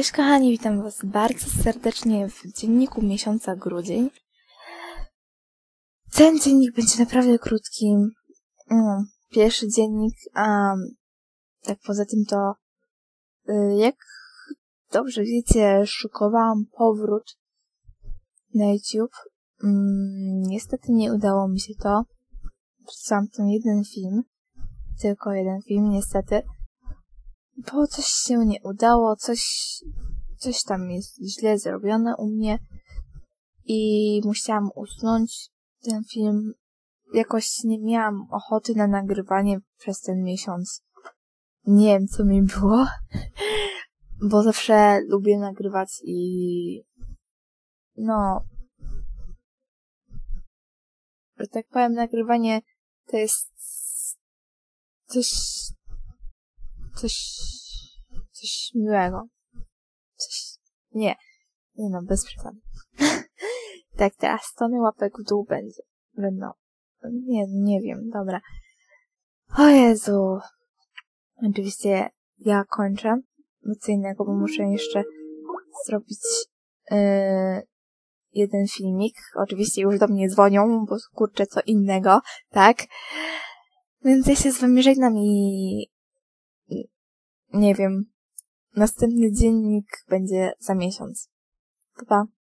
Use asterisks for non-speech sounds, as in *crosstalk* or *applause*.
Cześć kochani, witam was bardzo serdecznie w dzienniku miesiąca grudzień. Ten dziennik będzie naprawdę krótki. No, pierwszy dziennik, a tak poza tym to y, jak dobrze wiecie, szykowałam powrót na YouTube. Mm, niestety nie udało mi się to. Wrzucałam ten jeden film. Tylko jeden film, niestety bo coś się nie udało, coś, coś tam jest źle zrobione u mnie i musiałam usunąć ten film. Jakoś nie miałam ochoty na nagrywanie przez ten miesiąc. Nie wiem, co mi było, *laughs* bo zawsze lubię nagrywać i no, że tak powiem, nagrywanie to jest coś coś, coś miłego. Coś, nie, nie no, bez przesady. *laughs* tak, teraz tony łapek w dół będzie. Będą. Nie, nie wiem, dobra. O Jezu. Oczywiście ja kończę. Nic innego, bo muszę jeszcze zrobić yy, jeden filmik. Oczywiście już do mnie dzwonią, bo kurczę co innego, tak? Więc ja się z wami żegnam i nie wiem, następny dziennik będzie za miesiąc. Pa, pa.